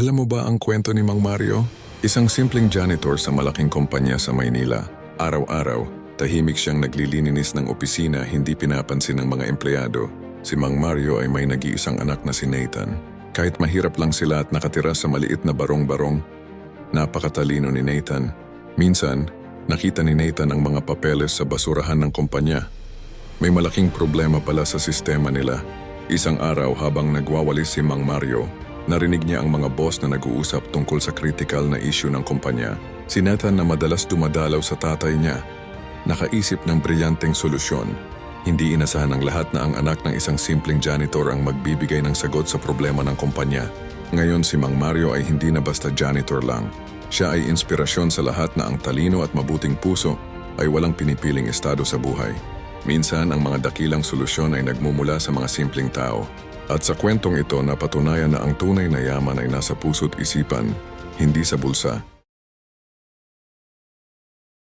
Alam mo ba ang kwento ni Mang Mario? Isang simpleng janitor sa malaking kumpanya sa Maynila. Araw-araw, tahimik siyang naglilininis ng opisina hindi pinapansin ng mga empleyado. Si Mang Mario ay may nag-iisang anak na si Nathan. Kahit mahirap lang sila at nakatira sa maliit na barong-barong, napakatalino ni Nathan. Minsan, nakita ni Nathan ang mga papeles sa basurahan ng kumpanya. May malaking problema pala sa sistema nila. Isang araw habang nagwawalis si Mang Mario, narinig niya ang mga boss na nag-uusap tungkol sa critical na issue ng kumpanya. Si Nathan na madalas dumadalaw sa tatay niya, nakaisip ng brilyanteng solusyon. Hindi inasahan ng lahat na ang anak ng isang simpleng janitor ang magbibigay ng sagot sa problema ng kumpanya. Ngayon si Mang Mario ay hindi na basta janitor lang. Siya ay inspirasyon sa lahat na ang talino at mabuting puso ay walang pinipiling estado sa buhay. Minsan ang mga dakilang solusyon ay nagmumula sa mga simpleng tao. At sa kwentong ito napatunayan na ang tunay na yaman ay nasa puso't isipan, hindi sa bulsa.